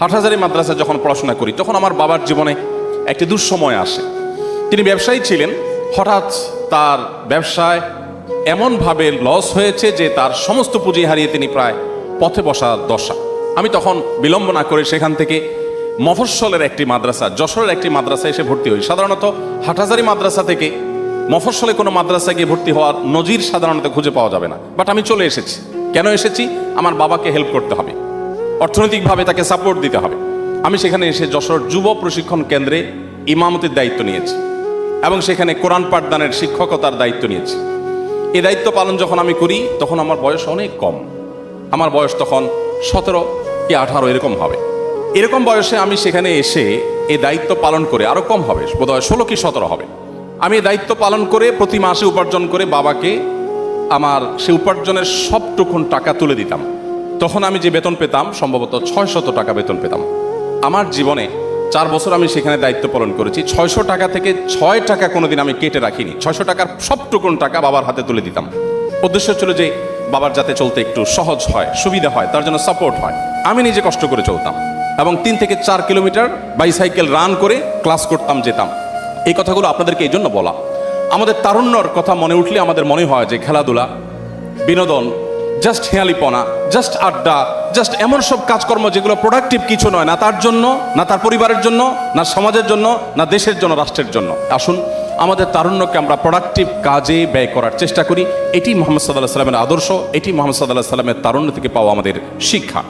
হাটহাজারি মাদ্রাসায় যখন পড়াশোনা করি, তখন আমার বাবার জীবনে একটি দুঃসময় আসে। তিনি ব্যবসায়ী ছিলেন। হঠাৎ তার ব্যবসায় এমনভাবে লস হয়েছে যে তার সমস্ত পুঁজি হারিয়ে তিনি প্রায় পথে বসা দশা। আমি তখন বিলম্ব না করে সেখান থেকে মফস্বলের একটি মাদ্রাসা, যশোরের একটি মাদ্রাসায় এসে ভর্তি হই। সাধারণত হাটহাজারি মাদ্রাসা থেকে মফস্বলে কোনো মাদ্রাসায় গিয়ে ভর্তি হওয়ার নজির সাধারণত খুঁজে পাওয়া যাবে না। বাট আমি চলে এসেছি। কেন এসেছি? আমার বাবাকে হেল্প করতে হবে। অর্থনৈতিকভাবে তাকে সাপোর্ট দিতে হবে। আমি সেখানে এসে যশোর যুব প্রশিক্ষণ কেন্দ্রে ইমামতির দায়িত্ব নিয়েছি এবং সেখানে কোরআন পাঠদানের শিক্ষকতার দায়িত্ব নিয়েছি। এই দায়িত্ব পালন যখন আমি করি, তখন আমার বয়স অনেক কম। আমার বয়স তখন সতেরো কি আঠারো, এরকম হবে। এরকম বয়সে আমি সেখানে এসে এই দায়িত্ব পালন করে আরও কম হবে, বোধহয় ষোলো কি সতেরো হবে। আমি এই দায়িত্ব পালন করে প্রতি মাসে উপার্জন করে বাবাকে আমার সে উপার্জনের সবটুকুন টাকা তুলে দিতাম। তখন আমি যে বেতন পেতাম, সম্ভবত ছয় শত টাকা বেতন পেতাম। আমার জীবনে চার বছর আমি সেখানে দায়িত্ব পালন করেছি। ছয়শো টাকা থেকে ছয় টাকা কোনোদিন আমি কেটে রাখিনি। ছয়শো টাকার সবটুকুন টাকা বাবার হাতে তুলে দিতাম। উদ্দেশ্য ছিল যে বাবার যাতে চলতে একটু সহজ হয়, সুবিধা হয়, তার জন্য সাপোর্ট হয়। আমি নিজে কষ্ট করে চলতাম এবং তিন থেকে চার কিলোমিটার বাইসাইকেল রান করে ক্লাস করতাম, যেতাম। এই কথাগুলো আপনাদেরকে এই জন্য বলা। আমাদের তারুণ্যর কথা মনে উঠলে আমাদের মনে হয় যে খেলাধুলা, বিনোদন জাস্ট হেয়ালিপনা জাস্ট আড্ডা জাস্ট এমন সব কাজকর্ম যেগুলো প্রোডাক্টিভ কিছু নয়, না তার জন্য, না তার পরিবারের জন্য, না সমাজের জন্য, না দেশের জন্য, রাষ্ট্রের জন্য। আসুন, আমাদের তারুণ্যকে আমরা প্রোডাক্টিভ কাজে ব্যয় করার চেষ্টা করি। এটি মোহাম্মদ সাল্লাহ সাল্লামের আদর্শ, এটি মোহাম্মদ সাল্লাহ সাল্লামের তারুণ্য থেকে পাওয়া আমাদের শিক্ষা।